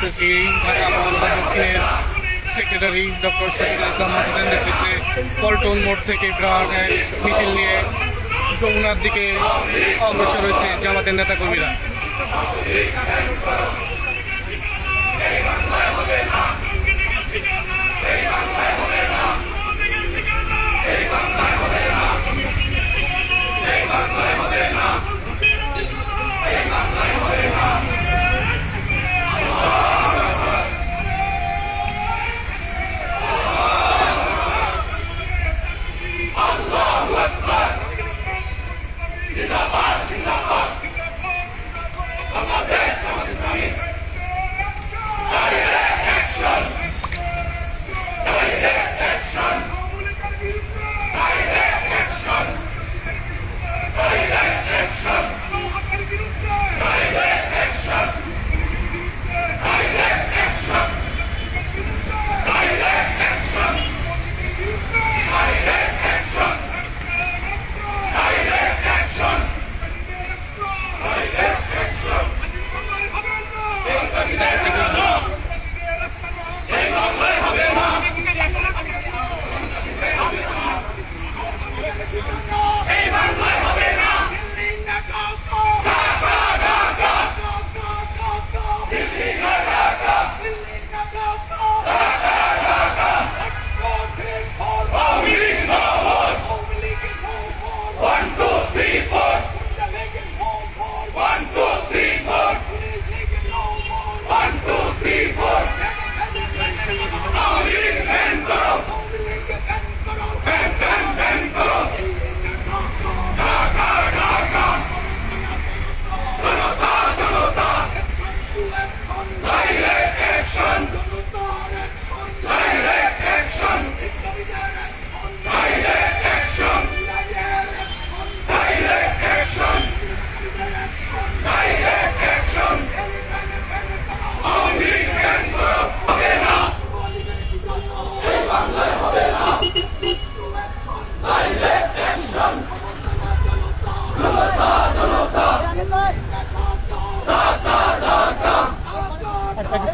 মহানগর দক্ষিণের secretary doctor শহীদ ইসলাম মাসুদের নেতৃত্বে পল্টন মোড় থেকে বিরাট মিছিল নিয়ে যমুনার দিকে অগ্রসর হয়েছে জামাতের নেতাকর্মীরা।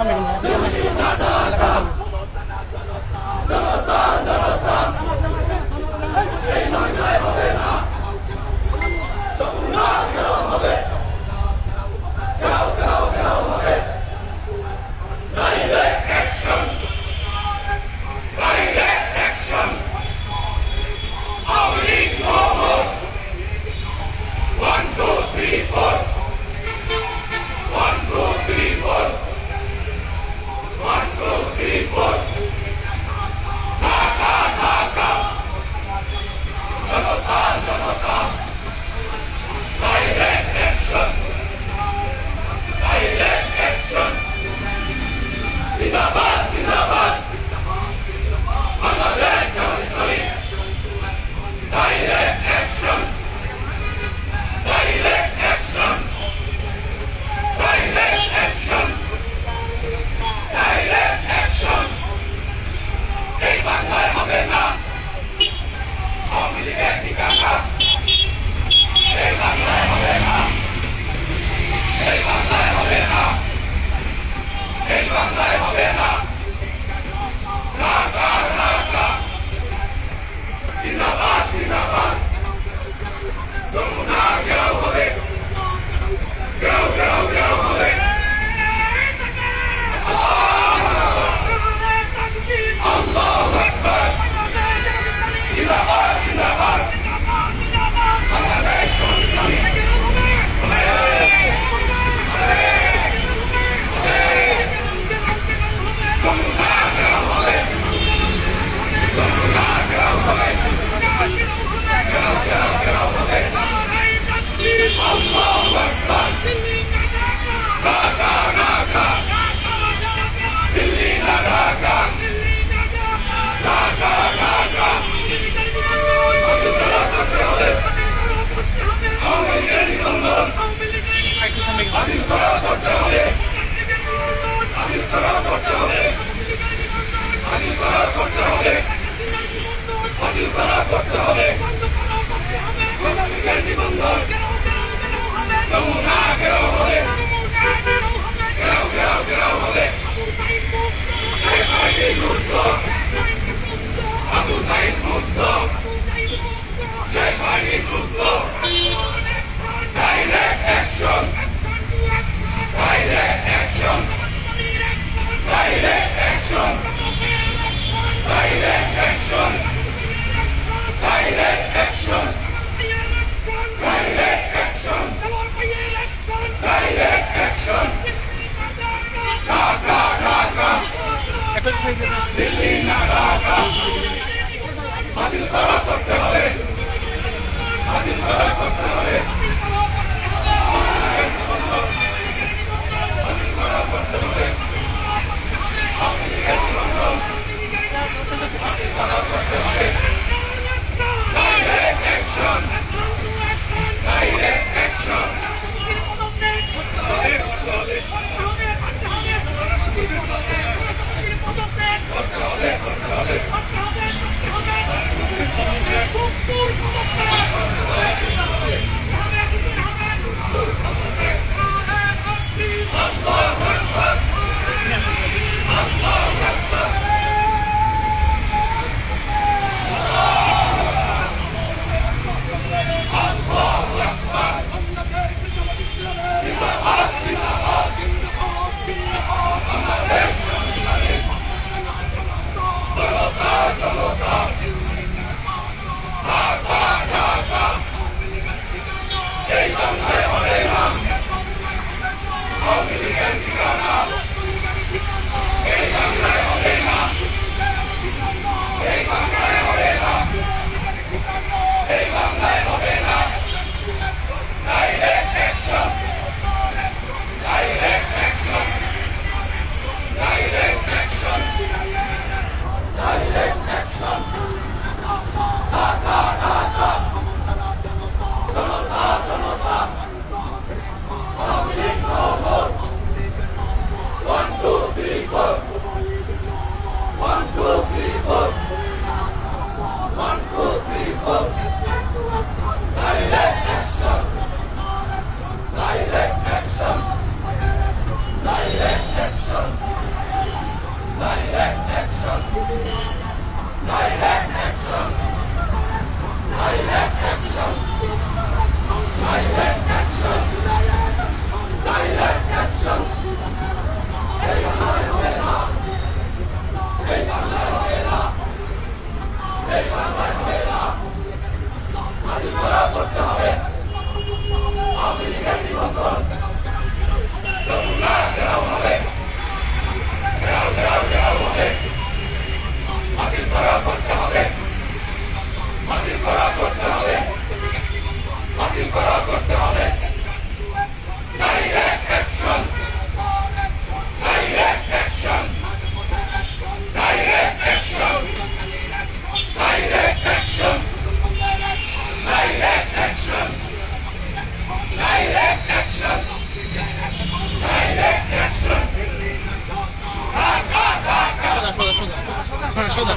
coming. Và ngày. হবে। আবু সাইদ মুক্ত দিল্লি না ঢাকা বাতিল করতে হবে বাতিল করতে হবে সোজা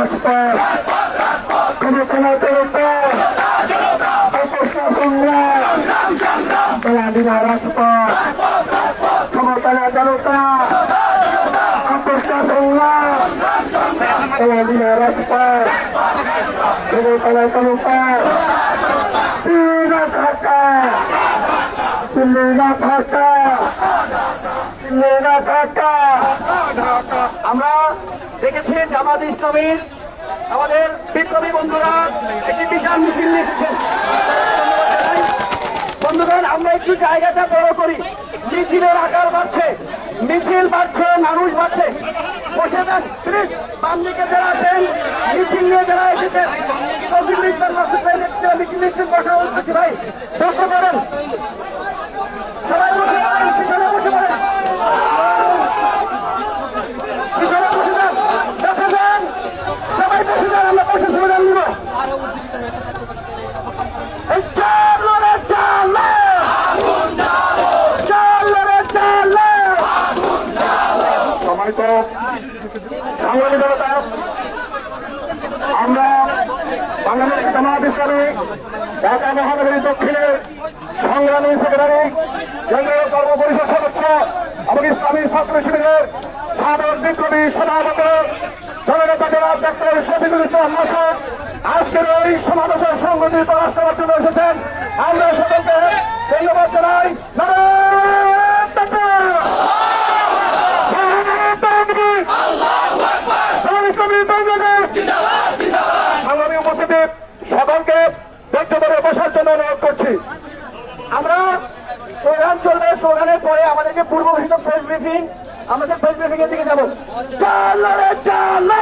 ঢাকা। আমরা দেখেছি জামাত ইসলামীর আমাদের বিপ্লবী বন্ধুরা, একটি বিশাল মিছিল নিয়ে বন্ধুগণ, আমরা একটু জায়গাটা বড় করি। মিছিলের আকার বাড়ছে, মিছিল বাড়ছে, মানুষ বাড়ছে। বসে যান প্লিজ, বাম দিকে যারা আছেন, মিছিল নিয়ে যারা এসেছেন মিছিল নিচ্ছেন বসা বলতেছি ভাই। বসে পড়েন। সবাই বসে পড়েন পিছনে বসে পড়েন পিছনে বসে যান বসে যান সবাই বসে যান আমরা বসে সুবিধান নিব এই চালো রে চালো চালো রে চালো সম্মানিত সাংবাদিক জনতা আমরা বাংলাদেশ জামাত ইসলামী ঢাকা মহানগরী দক্ষিণের সংগ্রামী সেক্রেটারি, কেন্দ্রীয় কর্মপরিষদ সদস্য এবং ইসলামী ছাত্র শিবিরের সাধারণ বিপ্লবী সভাপতি, জননেতা জেলা ডাক্তার শফিকুল ইসলাম মাসুদ। আজকের এই সমাবেশের সংগঠিত রাষ্ট্রপতি এসেছেন। আমরা সকলকে ধন্যবাদ জানাই নারায়ণ তাকবীর! নারায়ণ তাকবীর! জামাত ইসলামী বাংলাদেশ সংগ্রামী উপস্থিতি সকলকে ধৈর্য বসার জন্য অনুরোধ করছি। আমরা স্লোগান চলবে স্লোগানের পরে আমাদেরকে পূর্ব ঘোষিত প্রেস ব্রিফিং আমাদের প্রেস ব্রিফিং এর দিকে যাব। চালো রে চালো!